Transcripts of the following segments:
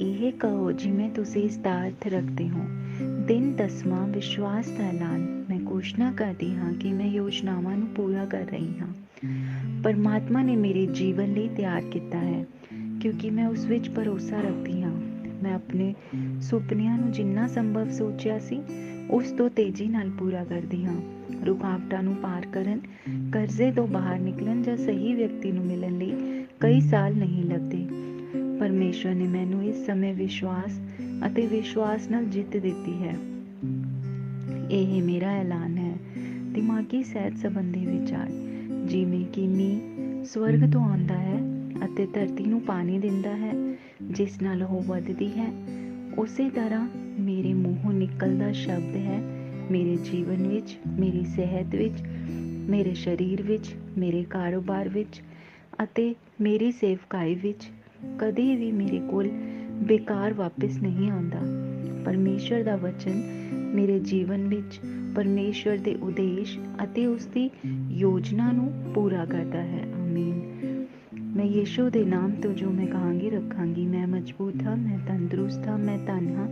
ਇਹ ਕਹੋ ਜਿਵੇਂ ਤੁਸੀਂ ਇਸ ਦਾ ਅਰਥ ਰੱਖਦੇ ਹੋ। ਦਿਨ ਦਸਵਾਂ, ਵਿਸ਼ਵਾਸ ਦਾ ਐਲਾਨ। ਮੈਂ ਘੋਸ਼ਣਾ ਕਰਦੀ ਹਾਂ ਕਿ ਮੈਂ ਯੋਜਨਾਵਾਂ ਨੂੰ ਪੂਰਾ ਕਰ ਰਹੀ ਹਾਂ। ਪਰਮਾਤਮਾ ਨੇ ਮੇਰੇ ਜੀਵਨ ਲਈ ਤਿਆਰ ਕੀਤਾ ਹੈ, ਕਿਉਂਕਿ ਮੈਂ ਉਸ ਵਿੱਚ ਭਰੋਸਾ ਰੱਖਦੀ ਹਾਂ। ਮੈਂ ਆਪਣੇ ਸੁਪਨਿਆਂ ਨੂੰ ਜਿੰਨਾ ਸੰਭਵ ਸੋਚਿਆ ਸੀ, ਉਸ ਤੋਂ ਤੇਜ਼ੀ ਨਾਲ ਪੂਰਾ ਕਰਦੀ ਹਾਂ। ਰੁਕਾਵਟਾਂ ਨੂੰ ਪਾਰ ਕਰਨ, ਕਰਜ਼ੇ ਤੋਂ ਬਾਹਰ ਨਿਕਲਣ ਜਾਂ ਸਹੀ ਵਿਅਕਤੀ ਨੂੰ ਮਿਲਣ ਲਈ ਕਈ ਸਾਲ ਨਹੀਂ ਲੱਗਦੇ। ਪਰਮੇਸ਼ਵਰ ਨੇ ਮੈਨੂੰ ਇਸ ਸਮੇਂ ਵਿਸ਼ਵਾਸ ਅਤੇ ਵਿਸ਼ਵਾਸ ਨਾਲ ਜਿੱਤ ਦਿੱਤੀ ਹੈ। ਇਹ ਮੇਰਾ ਐਲਾਨ ਹੈ। ਦਿਮਾਗੀ ਸਿਹਤ ਸੰਬੰਧੀ ਵਿਚਾਰ, ਜਿਵੇਂ ਕਿ ਮੀਂਹ ਸਵਰਗ ਤੋਂ ਆਉਂਦਾ ਹੈ ਅਤੇ ਧਰਤੀ ਨੂੰ ਪਾਣੀ ਦਿੰਦਾ ਹੈ, ਜਿਸ ਨਾਲ ਉਹ ਵੱਧਦੀ ਹੈ। ਉਸੇ ਤਰ੍ਹਾਂ ਮੇਰੇ ਮੂੰਹੋਂ ਨਿਕਲਦਾ ਸ਼ਬਦ ਹੈ, ਮੇਰੇ ਜੀਵਨ ਵਿੱਚ, ਮੇਰੀ ਸਿਹਤ ਵਿੱਚ, ਮੇਰੇ ਸਰੀਰ ਵਿੱਚ, ਮੇਰੇ ਕਾਰੋਬਾਰ ਵਿੱਚ ਅਤੇ ਮੇਰੀ ਸੇਵਕਾਈ ਵਿੱਚ। ਕਦੇ ਵੀ ਮੇਰੇ ਕੋਲ ਬੇਕਾਰ ਵਾਪਸ ਨਹੀਂ ਆਉਂਦਾ। ਪਰਮੇਸ਼ਰ ਦਾ ਵਚਨ ਮੇਰੇ ਜੀਵਨ ਵਿੱਚ ਪਰਮੇਸ਼ਰ ਦੇ ਉਦੇਸ਼ ਅਤੇ ਉਸ ਦੀ ਯੋਜਨਾ ਨੂੰ ਪੂਰਾ ਕਰਦਾ ਹੈ। ਆਮੀਨ। ਮੈਂ ਯੀਸ਼ੂ ਦੇ ਨਾਮ ਤੋਂ ਜੋ ਮੈਂ ਕਹਾਂਗੀ, ਰੱਖਾਂਗੀ। ਮੈਂ ਮਜ਼ਬੂਤ ਹਾਂ, ਮੈਂ ਤੰਦਰੁਸਤ ਹਾਂ, ਮੈਂ ਧਨ ਹਾਂ,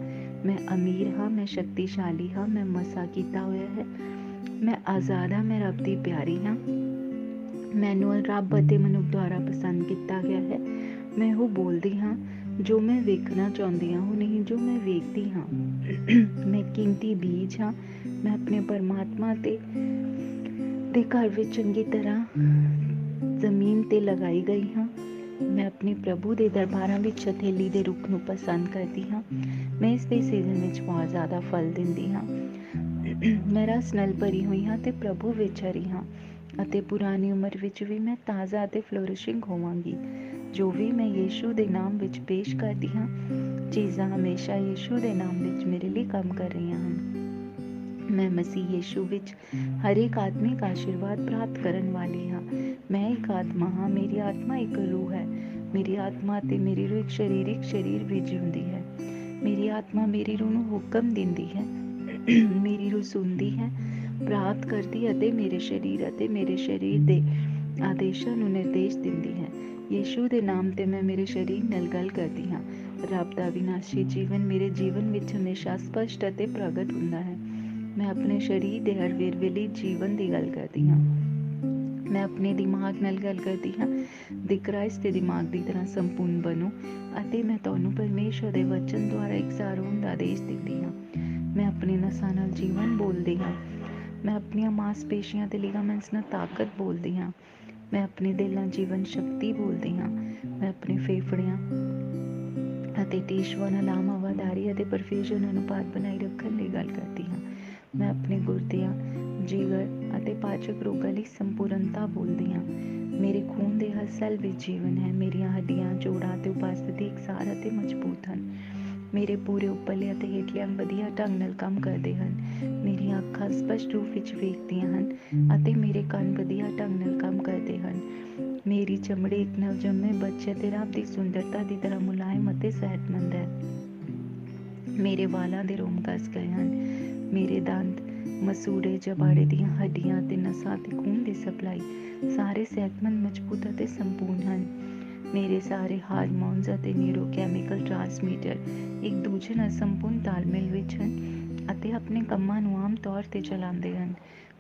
ਮੈਂ ਅਮੀਰ ਹਾਂ, ਮੈਂ ਸ਼ਕਤੀਸ਼ਾਲੀ ਹਾਂ, ਮੈਂ ਮਸਾ ਕੀਤਾ ਹੋਇਆ ਹੈ। ਮੈਂ ਆਜ਼ਾਦ ਹਾਂ, ਮੈਂ ਰੱਬ ਦੀ ਪਿਆਰੀ ਹਾਂ। ਮੈਨੂੰ ਰੱਬ ਅਤੇ ਮਨੁੱਖ ਦੁਆਰਾ ਪਸੰਦ ਕੀਤਾ ਗਿਆ ਹੈ। ਮੈਂ ਉਹ ਬੋਲਦੀ ਹਾਂ ਜੋ ਮੈਂ ਵੇਖਣਾ ਚਾਹੁੰਦੀ ਹਾਂ, ਉਹ ਨਹੀਂ ਜੋ ਮੈਂ ਵੇਖਦੀ ਹਾਂ। ਮੈਂ ਕੀਮਤੀ ਬੀਜ ਹਾਂ, ਮੈਂ ਆਪਣੇ ਪਰਮਾਤਮਾ ਤੇ ਦੇ ਘਰ ਵਿੱਚ ਚੰਗੀ ਤਰ੍ਹਾਂ ਜ਼ਮੀਨ ਤੇ ਲਗਾਈ ਗਈ ਹਾਂ। ਮੈਂ ਆਪਣੇ ਪ੍ਰਭੂ ਦੇ ਦਰਬਾਰਾਂ ਵਿੱਚ ਹਥੇਲੀ ਦੇ ਰੁੱਖ ਨੂੰ ਪਸੰਦ ਕਰਦੀ ਹਾਂ। ਮੈਂ ਇਸ ਦੇ ਸੀਜ਼ਨ ਵਿੱਚ ਬਹੁਤ ਜ਼ਿਆਦਾ ਫਲ ਦਿੰਦੀ ਹਾਂ। ਮੈਂ ਰਸ ਨਾਲ ਭਰੀ ਹੋਈ ਹਾਂ ਤੇ ਪ੍ਰਭੂ ਵਿੱਚ ਹਰੀ ਹਾਂ। ਅਤੇ ਪੁਰਾਣੀ ਉਮਰ ਵਿੱਚ ਵੀ ਮੈਂ ਤਾਜ਼ਾ ਅਤੇ ਫਲੋਰਿਸ਼ਿੰਗ ਹੋਵਾਂਗੀ। ਜੋ ਵੀ ਮੈਂ ਯੀਸ਼ੂ ਦੇ ਨਾਮ ਵਿੱਚ ਪੇਸ਼ ਕਰਦੀ ਹਾਂ, ਚੀਜ਼ਾਂ ਹਮੇਸ਼ਾ ਯੀਸ਼ੂ ਦੇ ਨਾਮ ਵਿੱਚ ਮੇਰੇ ਲਈ ਕੰਮ ਕਰ ਰਹੀਆਂ ਹਨ। ਮੈਂ ਮਸੀਹ ਯੀਸ਼ੂ ਵਿੱਚ ਹਰ ਇੱਕ ਦਾ ਆਸ਼ੀਰਵਾਦ ਪ੍ਰਾਪਤ ਕਰਨ ਵਾਲੀ ਹਾਂ। ਮੈਂ ਇੱਕ ਆਤਮਾ ਹਾਂ, ਮੇਰੀ ਆਤਮਾ ਇੱਕ ਰੂਹ ਹੈ। ਮੇਰੀ ਆਤਮਾ ਤੇ ਮੇਰੀ ਰੂਹ ਇੱਕ ਸਰੀਰਿਕ ਸਰੀਰ ਵਿੱਚ ਹੁੰਦੀ ਹੈ। ਮੇਰੀ ਆਤਮਾ ਮੇਰੀ ਰੂਹ ਨੂੰ ਹੁਕਮ ਦਿੰਦੀ ਹੈ। ਮੇਰੀ ਰੂਹ ਸੁਣਦੀ ਹੈ। ਪ੍ਰਾਪਤ ਕਰਦੀ ਅਤੇ ਮੇਰੇ ਸਰੀਰ ਅਤੇ ਮੇਰੇ ਸਰੀਰ ਦੇ ਆਦੇਸ਼ਾਂ ਨੂੰ ਨਿਰਦੇਸ਼ ਦਿੰਦੀ ਹੈ। ਯੀਸ਼ੂ ਦੇ ਨਾਮ ਤੇ ਮੈਂ ਮੇਰੇ ਸਰੀਰ ਨਾਲ ਗੱਲ ਕਰਦੀ ਹਾਂ। ਰੱਬ ਦਾ ਵਿਨਾਸ਼ੀ ਜੀਵਨ ਮੇਰੇ ਜੀਵਨ ਵਿੱਚ ਹਮੇਸ਼ਾ ਸਪਸ਼ਟ ਅਤੇ ਪ੍ਰਗਟ ਹੁੰਦਾ ਹੈ। ਮੈਂ ਆਪਣੇ ਸਰੀਰ ਦੇ ਹਰ ਵੇਰਵੇਲੀ ਜੀਵਨ ਦੀ ਗੱਲ ਕਰਦੀ ਹਾਂ। ਮੈਂ ਆਪਣੇ ਦਿਮਾਗ ਨਾਲ ਗੱਲ ਕਰਦੀ ਹਾਂ। ਦੀ ਕ੍ਰਾਈਸਟ ਦੇ ਦਿਮਾਗ ਦੀ ਤਰ੍ਹਾਂ ਸੰਪੂਰਨ ਬਣੋ ਅਤੇ ਮੈਂ ਤੁਹਾਨੂੰ ਪਰਮੇਸ਼ਰ ਦੇ ਵਚਨ ਦੁਆਰਾ ਇਕਸਾਰ ਹੋਣ ਦਾ ਆਦੇਸ਼ ਦਿੰਦੀ ਹਾਂ। ਮੈਂ ਆਪਣੇ ਨਸਾਂ ਨਾਲ ਜੀਵਨ ਬੋਲਦੀ ਹਾਂ। ਮੈਂ ਆਪਣੀਆਂ ਮਾਸਪੇਸ਼ੀਆਂ ਤੇ ਲਿਗਾਮੈਂਟਸ ਨਾਲ ਤਾਕਤ ਬੋਲਦੀ ਹਾਂ। ਮੈਂ ਆਪਣੇ ਦਿਲ ਨਾਲ ਜੀਵਨ ਸ਼ਕਤੀ ਬੋਲਦੀ ਹਾਂ। ਮੈਂ ਆਪਣੇ ਫੇਫੜਿਆਂ ਅਤੇ ਟਿਸ਼ੂਆਂ ਨਾਲ ਆਮ ਹਵਾਦਾਰੀ ਅਤੇ ਪਰਫਿਊਜ਼ਨ ਅਨੁਪਾਤ ਬਣਾਈ ਰੱਖਣ ਲਈ ਗੱਲ ਕਰਦੀ ਹਾਂ। ਮੈਂ ਆਪਣੇ ਗੁਰਦਿਆਂ ਜਿਗਰ ਅਤੇ ਪਾਚਕ ਰੋਗਾਂ ਲਈ ਸੰਪੂਰਨਤਾ ਬੋਲਦੀ ਹਾਂ। ਮੇਰੇ ਖੂਨ ਦੇ ਹਰ ਸੈੱਲ ਵਿੱਚ ਜੀਵਨ ਹੈ। ਮੇਰੀਆਂ ਹੱਡੀਆਂ, ਜੋੜਾਂ ਤੇ ਉਪਸਥਿਤੀ ਇਕਸਾਰ ਅਤੇ ਮਜ਼ਬੂਤ ਹਨ। ਮੇਰੇ ਪੂਰੇ ਉੱਪਰਲੇ ਅਤੇ ਹੇਠਲੇ ਅੰਗ ਵਧੀਆ ਢੰਗ ਨਾਲ ਕੰਮ ਕਰਦੇ ਹਨ। ਮੇਰੀਆਂ ਅੱਖਾਂ ਸਪਸ਼ਟ ਰੂਪ ਵਿੱਚ ਵੇਖਦੀਆਂ ਹਨ ਅਤੇ ਮੇਰੇ ਕੰਨ ਵਧੀਆ ਢੰਗ ਨਾਲ ਕੰਮ ਕਰਦੇ ਹਨ। ਮੇਰੀ ਚਮੜੀ ਇੱਕ ਨਵਜੰਮੇ ਬੱਚੇ ਤੇ ਰੱਬ ਦੀ ਸੁੰਦਰਤਾ ਦੀ ਤਰ੍ਹਾਂ ਮੁਲਾਇਮ ਅਤੇ ਸਿਹਤਮੰਦ ਹੈ। ਮੇਰੇ ਵਾਲਾਂ ਦੇ ਰੋਮ ਕੱਸ ਗਏ ਹਨ। ਮੇਰੇ ਦੰਦ, ਮਸੂੜੇ ਜਬਾੜੇ ਦੀਆਂ ਹੱਡੀਆਂ ਤੇ ਨਸਾਂ ਤੇ ਖੂਨ ਦੀ ਸਪਲਾਈ ਸਾਰੇ ਸਿਹਤਮੰਦ, ਮਜ਼ਬੂਤ ਅਤੇ ਸੰਪੂਰਨ ਹਨ। ਮੇਰੇ ਸਾਰੇ ਹਾਰਮੋਨਸ ਅਤੇ ਨਿਊਰੋਕੈਮੀਕਲ ਟ੍ਰਾਂਸਮੀਟਰ ਇੱਕ ਦੂਜੇ ਨਾਲ ਸੰਪੂਰਨ ਤਾਲਮੇਲ ਵਿੱਚ ਹਨ। ਅਤੇ ਆਪਣੇ ਕੰਮਾਂ ਨੂੰ ਆਮ ਤੌਰ ਤੇ ਚਲਾਉਂਦੇ ਹਨ।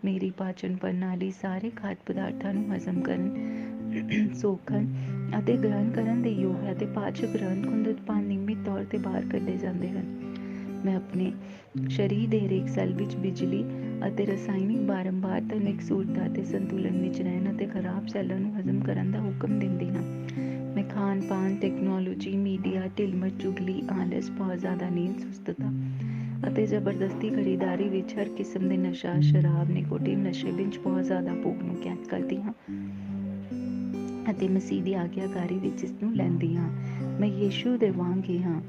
ਮੇਰੀ ਪਾਚਨ ਪ੍ਰਣਾਲੀ ਸਾਰੇ ਖਾਦ ਪਦਾਰਥਾਂ ਨੂੰ ਹਜ਼ਮ ਕਰਨ, ਸੋਖਣ ਅਤੇ ਗ੍ਰਹਿਣ ਕਰਨ ਦੇ ਯੋਗ ਹੈ ਤੇ ਪਾਚਕ ਗ੍ਰੰਥ ਕੁੰਦ ਉਤਪਾਦ ਨਿਯਮਿਤ ਤੌਰ ਤੇ ਬਾਹਰ ਕੱਢੇ ਜਾਂਦੇ ਹਨ। ਮੈਂ ਆਪਣੇ ਸਰੀਰ ਦੇ ਹਰੇਕ ਸੈੱਲ ਵਿੱਚ ਬਿਜਲੀ ਅਤੇ ਰਸਾਇਣਿਕ ਬਾਰੰਬਾਰਤਾ ਨੂੰ ਇਕਸੁਰਤਾ ਤੇ ਸੰਤੁਲਨ ਵਿੱਚ ਰਹਿਣ ਅਤੇ ਖਰਾਬ ਸੈੱਲਾਂ ਨੂੰ ਹਜ਼ਮ ਕਰਨ ਦਾ ਹੁਕਮ ਦਿੰਦੀ ਹਾਂ। ਮੈਂ ਖਾਣ ਪਾਨ ਟੈਕਨੋਲੋਜੀ ਮੀਡੀਆ ਢਿਲਮਰ ਚੁਗਲੀ ਆਲਸ, ਬਹੁਤ ਜ਼ਿਆਦਾ ਨੀਂਦ, ਸੁਸਤਤਾ ਅਤੇ ਜ਼ਬਰਦਸਤੀ ਖਰੀਦਾਰੀ ਵਿੱਚ ਹਰ ਕਿਸਮ ਦੇ ਨਸ਼ਾ, ਸ਼ਰਾਬ, ਨਿਕੋਟਿਨ ਨਸ਼ੇ ਵਿੱਚ ਬਹੁਤ ਜ਼ਿਆਦਾ ਭੋਗ ਨੂੰ ਕੈਦ ਕਰਦੀ ਹਾਂ ਅਤੇ ਮਸੀਹ ਦੀ ਆਗਿਆਕਾਰੀ ਵਿੱਚ ਇਸ ਨੂੰ ਲੈਂਦੀ ਹਾਂ। ਮੈਂ ਯੀਸ਼ੂ ਦੇ ਵਾਂਗ ਹੀ ਹਾਂ।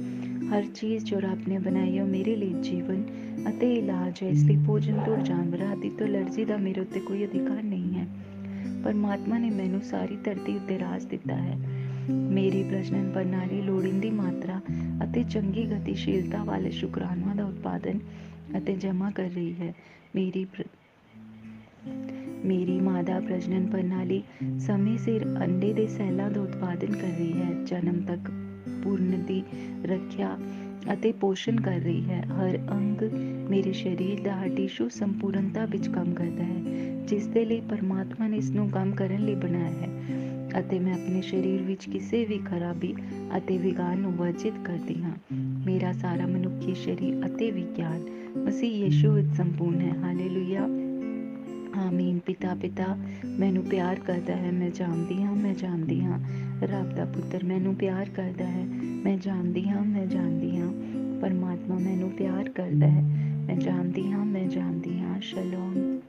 ਹਰ ਚੀਜ਼ ਜੋ ਰੱਬ ਨੇ ਬਣਾਈ ਹੈ ਮੇਰੇ ਲਈ ਜੀਵਨ ਅਤੇ ਇਲਾਜ ਹੈ। ਇਸ ਲਈ ਭੋਜਨ ਤੋਂ ਜਾਨਵਰਾਂ ਆਦਿ ਤੋਂ ਅਲਰਜੀ ਦਾ ਮੇਰੇ ਉੱਤੇ ਕੋਈ ਅਧਿਕਾਰ ਨਹੀਂ ਹੈ। ਪਰਮਾਤਮਾ ਨੇ ਮੈਨੂੰ ਸਾਰੀ ਧਰਤੀ ਉੱਤੇ ਰਾਜ ਦਿੱਤਾ ਹੈ। ਮੇਰੀ ਪ੍ਰਜਨਨ ਪ੍ਰਣਾਲੀ, ਲੋੜੀਂਦੀ ਮਾਤਰਾ ਅਤੇ ਚੰਗੀ ਗਤੀਸ਼ੀਲਤਾ ਵਾਲੇ ਸ਼ੁਕਰਾਣੂਆਂ ਦਾ ਉਤਪਾਦਨ ਅਤੇ ਜਮ੍ਹਾਂ ਕਰ ਰਹੀ ਹੈ। ਮੇਰੀ ਮੇਰੀ ਮਾਦਾ ਪ੍ਰਜਨਨ ਪ੍ਰਣਾਲੀ ਸਮੇਂ ਸਿਰ ਅੰਡੇ ਦੇ ਸੈੱਲਾਂ ਦਾ ਉਤਪਾਦਨ ਕਰ ਰਹੀ ਹੈ, ਜਨਮ ਤੱਕ ਪੂਰਨ ਦੀ ਰੱਖਿਆ ਅਤੇ ਪੋਸ਼ਣ ਕਰ ਰਹੀ ਹੈ। ਹਰ ਅੰਗ ਮੇਰੇ ਸਰੀਰ ਦਾ ਹਰ ਟਿਸ਼ੂ ਸੰਪੂਰਨਤਾ ਵਿੱਚ ਕੰਮ ਕਰਦਾ ਹੈ, ਜਿਸ ਦੇ ਲਈ ਪਰਮਾਤਮਾ ਨੇ ਇਸ ਨੂੰ ਕੰਮ ਕਰਨ ਲਈ ਬਣਾਇਆ ਹੈ। ਅਤੇ ਮੈਂ ਆਪਣੇ ਸਰੀਰ ਵਿੱਚ ਕਿਸੇ ਵੀ ਖਰਾਬੀ ਅਤੇ ਵਿਗਾੜ ਨੂੰ ਵਰਜਿਤ ਕਰਦੀ ਹਾਂ। ਮੇਰਾ ਸਾਰਾ ਮਨੁੱਖੀ ਸਰੀਰ ਅਤੇ ਵਿਗਿਆਨ ਮਸੀਹ ਯਿਸੂ ਵਿੱਚ ਸੰਪੂਰਨ ਹੈ। ਹਾਲੇਲੂਇਆ। ਆਮੀਨ। ਪਿਤਾ ਪਿਤਾ ਮੈਨੂੰ ਪਿਆਰ ਕਰਦਾ ਹੈ। ਮੈਂ ਜਾਣਦੀ ਹਾਂ, ਮੈਂ ਜਾਣਦੀ ਹਾਂ। ਰੱਬ ਦਾ ਪੁੱਤਰ ਮੈਨੂੰ ਪਿਆਰ ਕਰਦਾ ਹੈ। ਮੈਂ ਜਾਣਦੀ ਹਾਂ, ਮੈਂ ਜਾਣਦੀ ਹਾਂ। ਪਰਮਾਤਮਾ ਮੈਨੂੰ ਪਿਆਰ ਕਰਦਾ ਹੈ। ਮੈਂ ਜਾਣਦੀ ਹਾਂ, ਮੈਂ ਜਾਣਦੀ ਹਾਂ। ਸ਼ਲੋਮ।